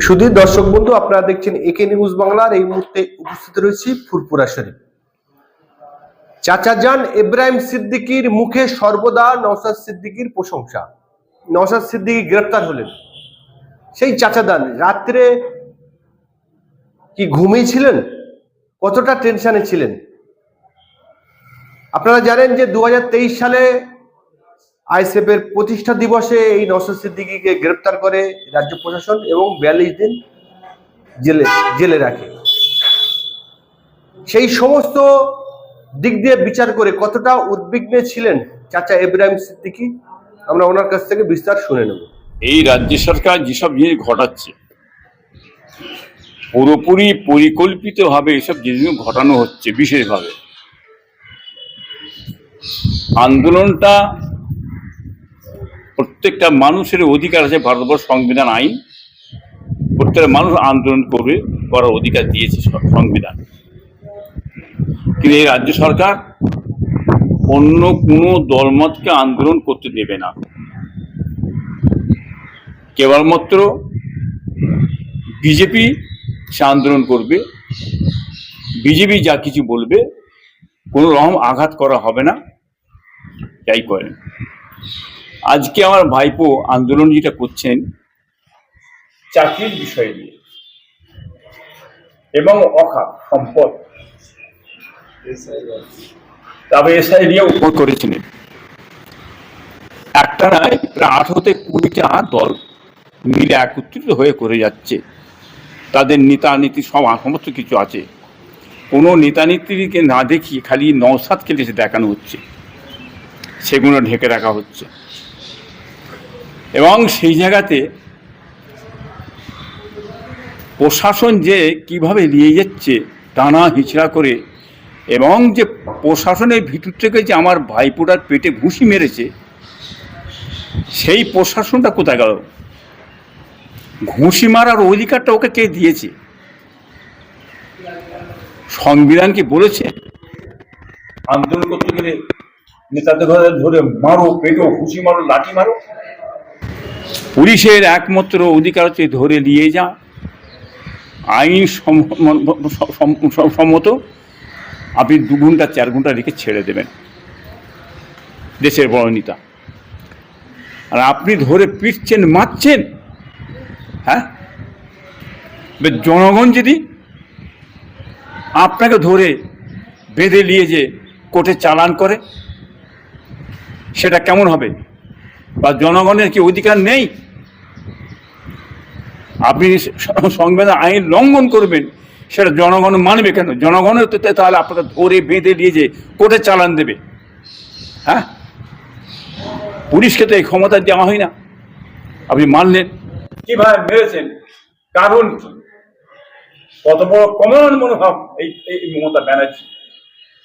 শুধু দর্শক বন্ধু, আপনারা দেখছেন একে নিউজ বাংলার এই মুহূর্তে উপস্থিত রয়েছি ফুরপুরা শরীফ। চাচা যান ইব্রাহিম সিদ্দিকীর মুখে সর্বদা নওশাদ সিদ্দিকীর প্রশংসা। নওশাদ সিদ্দিকী গ্রেপ্তার হলেন। সেই চাচা দান রাত্রে কি ঘুমিয়েছিলেন কতটা টেনশনে ছিলেন? আপনারা জানেন যে দু হাজার তেইশ সালে আইসেফ এর প্রতিষ্ঠা দিবসে এই নসর সিদ্দিকিকে গ্রেপ্তার করে রাজ্য প্রশাসন এবং বিয়াল্লিশ দিন জেলে জেলে রাখে। সেই সমস্ত দিক দিয়ে বিচার করে কতটা উদ্বিগ্নে ছিলেন চাচা ইব্রাহিম সিদ্দিকি, আমরা ওনার কাছ থেকে বিস্তার শুনে নেব। এই রাজ্য সরকার যেসব জিনিস ঘটাচ্ছে, পুরোপুরি পরিকল্পিতভাবে এসব জিনিস ঘটানো হচ্ছে বিশেষভাবে। আন্দোলনটা প্রত্যেকটা মানুষের অধিকার আছে ভারতবর্ষ সংবিধান আইন। প্রত্যেকটা মানুষ আন্দোলন করবে, করার অধিকার দিয়েছে সংবিধান। কিন্তু এই রাজ্য সরকার অন্য কোনো দলমতকে আন্দোলন করতে দেবে না। কেবলমাত্র বিজেপি সে আন্দোলন করবে। বিজেপি যা কিছু বলবে, কোনো রকম আঘাত করা হবে না। যাই করেন আজকে আমার ভাইপো আন্দোলন যেটা করছেন, চাকরির বিষয় নিয়ে এবং অখাত সম্পদ। তবে এসআই নিয়ে উপর করেছিলেন। একটা নয় প্রায় আঠারোতে কুড়িটা দল মিলে একত্রিত হয়ে করে যাচ্ছে। তাদের নেতা নীতি সব সমস্ত কিছু আছে। কোনো নেতা নীতিকে না দেখিয়ে খালি নৌসাদ খেলে দেখানো হচ্ছে। সেগুলো ঢেকে রাখা হচ্ছে। এবং সেই জায়গাতে প্রশাসন যে কীভাবে নিয়ে যাচ্ছে, টানা হিচড়া করে, এবং যে প্রশাসনের ভিতর থেকে যে আমার ভাইপোটার পেটে ঘুষি মেরেছে, সেই প্রশাসনটা কোথায় গেল? ঘুষি মারার অধিকারটা ওকে কে দিয়েছে? সংবিধান কি বলেছে? আন্দোলন করতে গেলে নেতাদের ধরে মারো, পেটো, ঘুষি মারো, লাঠি মারো। পুলিশের একমাত্র অধিকার হচ্ছে ধরে নিয়ে যা আইন সম- সম- সম- সম্মত আপনি দু ঘণ্টা, চার ঘণ্টা রেখে ছেড়ে দেবেন দেশের বড় নেতা আর আপনি ধরে পিটছেন, মারছেন হ্যাঁ? জনগণ যদি আপনাকে ধরে বেঁধে নিয়ে যে কোর্টে চালান করে, সেটা কেমন হবে? বা জনগণের কি অধিকার নেই? আপনি সংবিধান আইন লঙ্ঘন করবেন সেটা জনগণ মানবে কেন? জনগণের তো তাহলে আপনাকে ধরে বেঁধে নিয়ে যে কোর্টে চালান দেবে। হ্যাঁ? পুলিশকে তো এই ক্ষমতা দেওয়া হয় না। আপনি মানলেন। কীভাবে মেরেছেন? কারণ কি? কত বড় কমন মনোভাব এই এই মমতা ব্যানার্জি।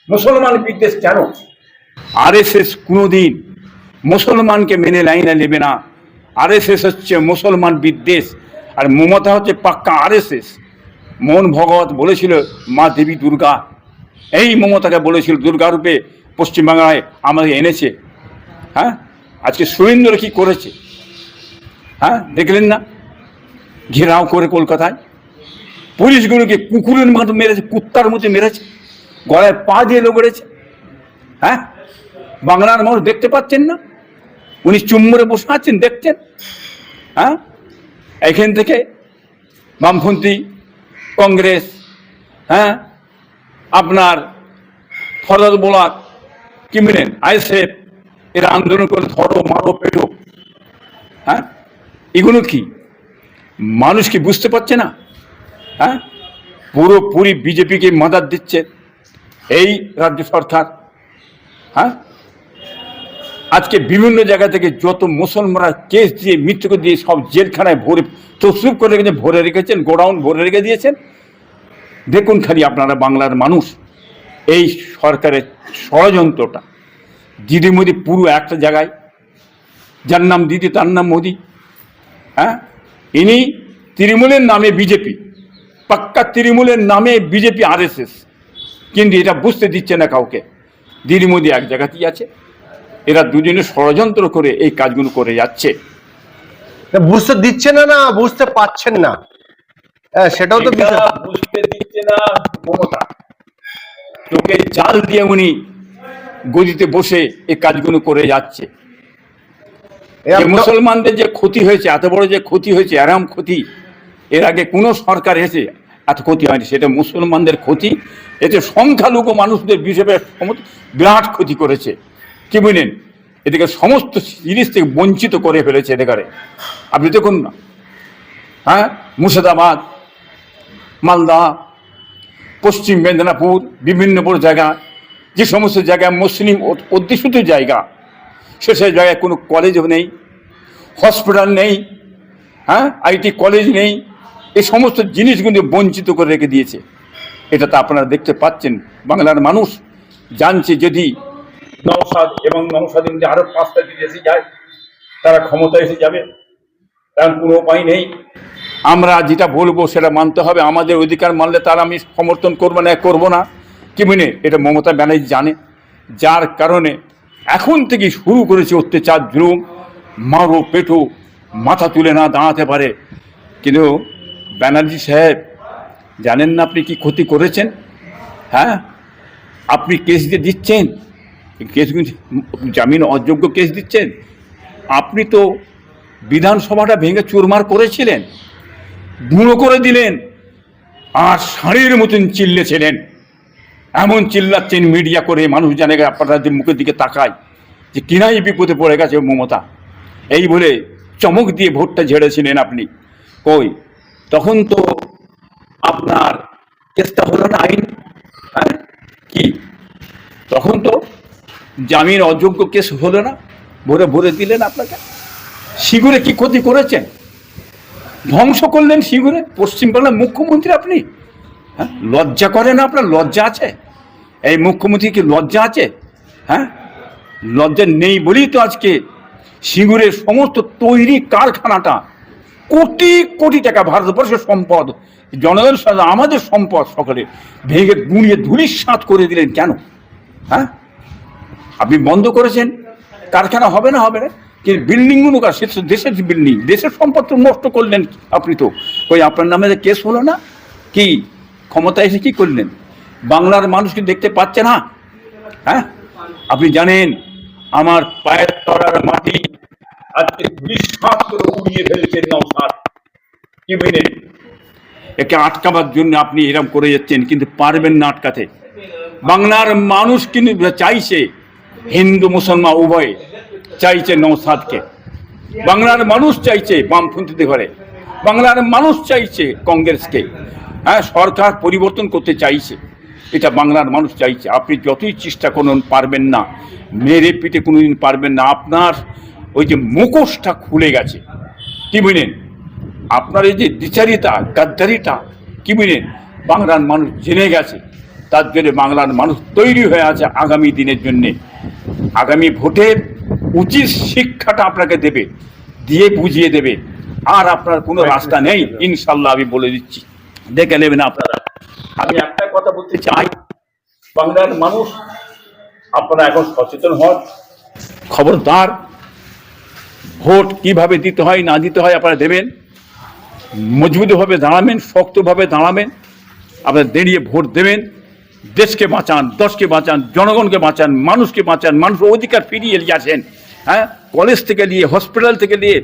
মুসলমান বিদ্বেষ কেন? আর এস এস কোনোদিন মুসলমানকে মেনে লাইনে নেবে না। আর এস এস হচ্ছে মুসলমান বিদ্বেষ, আর মমতা হচ্ছে পাক্কা আর এস এস মোহন ভগবত বলেছিল, মা দেবী দুর্গা। এই মমতাকে বলেছিল দুর্গা রূপে পশ্চিমবাংলায় আমাকে এনেছে। হ্যাঁ? আজকে সুরেন্দ্র কি করেছে? হ্যাঁ? দেখলেন না? ঘেরাও করে কলকাতায়। পুলিশগুলোকে কুকুরের মতো মেরেছে, কুত্তার মতো মেরেছে, গলায় পা দিয়ে লোগড়েছে। হ্যাঁ? বাংলার মানুষ দেখতে পাচ্ছেন না। উনি চুম্বরে বসে আছেন, দেখছেন? হ্যাঁ? এখান থেকে বামপন্থী কংগ্রেস হ্যাঁ? আপনার ফরদ বোলাক কি মিলেন? আইসেফ এরা আন্দোলন করে ধরো, মারো পেটো হ্যাঁ? এগুলো কি? মানুষ কি বুঝতে পারছে না? হ্যাঁ? পুরোপুরি বিজেপিকে মাদার দিচ্ছে এই রাজ্য সরকার। হ্যাঁ? আজকে বিভিন্ন জায়গা থেকে যত মুসলমানরা কেস দিয়ে, মৃত্যুকে দিয়ে সব জেলখানায় ভরে তসরুপ করে রেখেছেন ভরে রেখেছেন, গোডাউন ভরে রেখে দিয়েছেন। দেখুন খালি আপনারা বাংলার মানুষ, এই সরকারের ষড়যন্ত্রটা। দিদি মোদি পুরো একটা জায়গায়, যার নাম দিদি, তার নাম মোদি। হ্যাঁ? ইনি তৃণমূলের নামে বিজেপি, পাক্কা তৃণমূলের নামে বিজেপি, আরএসএস। কিন্তু এটা বুঝতে দিচ্ছে না কাউকে। দিদি মোদি এক জায়গাতেই আছে। এরা দুজনে ষড়যন্ত্র করে এই কাজগুলো করে যাচ্ছে। বুঝতে দিচ্ছে না না বুঝতে পাচ্ছেন না। হ্যাঁ সেটাও তো বুঝতে দিচ্ছে না মমতা। চোখে জাল দিয়ে উনি গদিতে বসে এই কাজগুলো করে যাচ্ছে। মুসলমানদের যে ক্ষতি হয়েছে এত বড় যে ক্ষতি হয়েছে আরাম ক্ষতি এর আগে কোনো সরকার এসে এত ক্ষতি হয়নি। সেটা মুসলমানদের ক্ষতি। এতে সংখ্যালঘু মানুষদের সমস্ত বিরাট ক্ষতি করেছে। কি বুঝলেন? এদিকে সমস্ত জিনিস থেকে বঞ্চিত করে ফেলেছে এদিকারে আপনি দেখুন না। হ্যাঁ? মুর্শিদাবাদ, মালদা, পশ্চিম মেদিনীপুর, বিভিন্ন বড় জায়গা, যে সমস্ত জায়গায় মুসলিম অধ্যুষিত জায়গা, সে সে জায়গায় কোনো কলেজও নেই হসপিটাল নেই হ্যাঁ? আইটি কলেজ নেই, এই সমস্ত জিনিসগুলো বঞ্চিত করে রেখে দিয়েছে। এটা তো আপনারা দেখতে পাচ্ছেন। বাংলার মানুষ জানছে যদি নওশাদ এবং নওশাদের মধ্যে আরও পাঁচটা যদি এসে যায়, তারা ক্ষমতা এসে যাবে। তার কোনো উপায় নেই। আমরা যেটা বলব সেটা মানতে হবে। আমাদের অধিকার মানলে তার আমি সমর্থন করব না, করব না। কি মনে? এটা মমতা ব্যানার্জি জানে। যার কারণে এখন থেকে শুরু করেছে অত্যাচার, জুলুম। মারো, পেটো, মাথা তুলে না দাঁড়াতে পারে। কিন্তু ব্যানার্জি সাহেব, জানেন না আপনি কি ক্ষতি করেছেন? হ্যাঁ? আপনি কেস দিয়ে দিচ্ছেন কেস জামিন অযোগ্য কেস দিচ্ছেন? আপনি তো বিধানসভাটা ভেঙে চুরমার করেছিলেন, গুঁড়ো করে দিলেন, আর শাড়ির মতন চিল্লেছিলেন। এমন চিল্লাচ্ছেন মিডিয়া করে, মানুষ জানে আপনারা যে মুখের দিকে তাকায়, যে কিনাই বিপদে পড়ে গেছে মমতা। এই বলে চমক দিয়ে ভোটটা ঝেড়েছিলেন আপনি। কই? তখন তো আপনার কেসটা হলো না আইন হ্যাঁ? কি? তখন তো জামিন অযোগ্য কেস হলো না। ভরে ভরে দিলেন আপনাকে। সিগুরে কি ক্ষতি করেছেন? ধ্বংস করলেন সিগুরে? পশ্চিমবাংলার মুখ্যমন্ত্রী আপনি? হ্যাঁ? লজ্জা করে না আপনার? লজ্জা আছে? এই মুখ্যমন্ত্রী কি লজ্জা আছে? হ্যাঁ? লজ্জা নেই বলেই তো আজকে সিঙ্গুরের সমস্ত তৈরি কারখানাটা কোটি কোটি টাকা ভারতবর্ষের সম্পদ জনগণের সাথে আমাদের সম্পদ সকলে ভেঙে গুঁড়িয়ে ধুলিস সাঁত করে দিলেন কেন? হ্যাঁ? আপনি বন্ধ করেছেন, কারখানা হবে না হবে না, কিন্তু বিল্ডিংগুলো তো দেশের বিল্ডিং দেশের সম্পদ নষ্ট করলেন আপনি তো। ওই আপনার নামে কেস হলো না? কি? ক্ষমতা এসে কি করলেন? বাংলার মানুষ কি দেখতে পাচ্ছে না? হ্যাঁ? আপনি জানেন, আমার পায়ের তলার মাটি আজকে করে উড়িয়ে ফেলেছেন একে আটকাবার জন্য আপনি এরকম করে যাচ্ছেন, কিন্তু পারবেন না আটকাতে। বাংলার মানুষ কিন্তু চাইছে হিন্দু, মুসলমান, উভয়ে চাইছে নৌসাদকে। বাংলার মানুষ চাইছে বামপন্থীদের ঘরে। বাংলার মানুষ চাইছে কংগ্রেসকে। হ্যাঁ সরকার পরিবর্তন করতে চাইছে। এটা বাংলার মানুষ চাইছে। আপনি যতই চেষ্টা করুন, পারবেন না। মেরে পিঠে কোনোদিন পারবেন না। আপনার ওই যে মুখোশটা খুলে গেছে। কি বুঝলেন আপনার এই যে দ্বিচারিতা গাদ্দারিটা, কি বুঝলেন বাংলার মানুষ জেনে গেছে। তার জন্য বাংলার মানুষ তৈরি হয়ে আছে আগামী দিনের জন্যে। আগামী ভোটের উচিত শিক্ষাটা আপনাকে দেবে দিয়ে বুঝিয়ে দেবে। আর আপনার কোনো রাস্তা নেই ইনশাল্লাহ আমি বলে দিচ্ছি। দেখে নেবেন আপনারা। আমি একটা কথা বলতে চাই বাংলার মানুষ আপনারা এখন সচেতন হন। খবরদার ভোট কীভাবে দিতে হয় না দিতে হয় আপনারা দেবেন। মজবুতভাবে দাঁড়াবেন শক্তভাবে দাঁড়াবেন। আপনারা দাঁড়িয়ে ভোট দেবেন। দেশকে বাঁচান, দশকে বাঁচান, জনগণকে বাঁচান, মানুষকে বাঁচান মানুষের অধিকার ফিরিয়ে নিয়ে আসেন। হ্যাঁ? কলেজ থেকে নিয়ে, হসপিটাল থেকে নিয়ে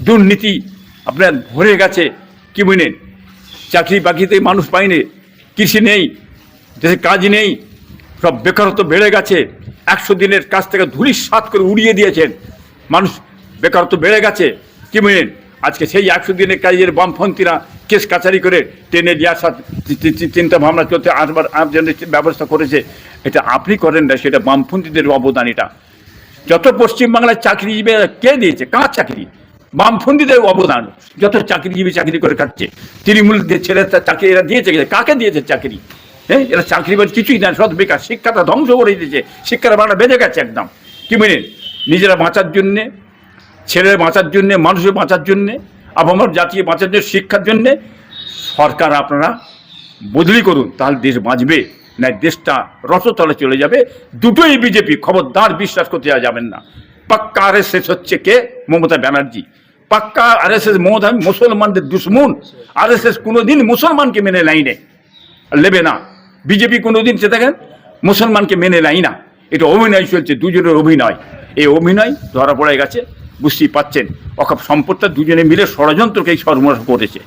দুর্নীতি আপনার ভরে গেছে। কি বুঝলেন চাকরি বাকরিতে মানুষ পায়নি, কৃষি নেই, দেশে কাজ নেই, সব বেকারত্ব বেড়ে গেছে। একশো দিনের কাজ থেকে ধুলিস সাত করে উড়িয়ে দিয়েছেন। মানুষ বেকারত্ব বেড়ে গেছে। কি বুঝলেন আজকে সেই একশো দিনের কাজের বামপন্থীরা কেস কাছারি করে টেনে চি- চিন্তা ভাবনা চলতে আসবার ব্যবস্থা করেছে। এটা আপনি করেন না, সেটা বামপন্থীদের অবদান এটা। যত পশ্চিমবাংলায় চাকরিজীবী কে দিয়েছে? কার চাকরি? বামপন্থীদের অবদান, যত চাকরিজীবী চাকরি করে খাচ্ছে। তৃণমূল ছেলে চাকরি এরা দিয়েছে? কাকে দিয়েছে চাকরি? হ্যাঁ এরা চাকরি বাজ কিছুই না সব বেকার শিক্ষাটা ধ্বংস করে দিয়েছে। শিক্ষার বাংলা বেঁধে গেছে একদম। কি মেনে নিজেরা বাঁচার জন্যে ছেলের বাঁচার জন্যে, মানুষের বাঁচার জন্যে, আবহাওয়ার জাতীয় বাঁচার জন্য, শিক্ষার জন্যে, সরকার আপনারা বদলি করুন, তাহলে দেশ বাঁচবে, না দেশটা রসতলে চলে যাবে। দুটোই বিজেপি, খবরদার বিশ্বাস করতে যাবেন না। পাক্কা আরে হচ্ছে কে? মমতা ব্যানার্জি। পাক্কা আর এস এস মত আমি মুসলমানদের দুশ্মন। আর এস এস কোনোদিন মুসলমানকে মেনে লাইনে নেবে না। বিজেপি কোনোদিন, সে দেখেন, মুসলমানকে মেনে নেয় না। এটা অভিনয় চলছে, দুজনের অভিনয়। এই অভিনয় ধরা পড়ে গেছে। বুঝতেই পাচ্ছেন। অকাপ সম্পদটা দুজনে মিলে ষড়যন্ত্রকেই সর্বনাশ করেছে।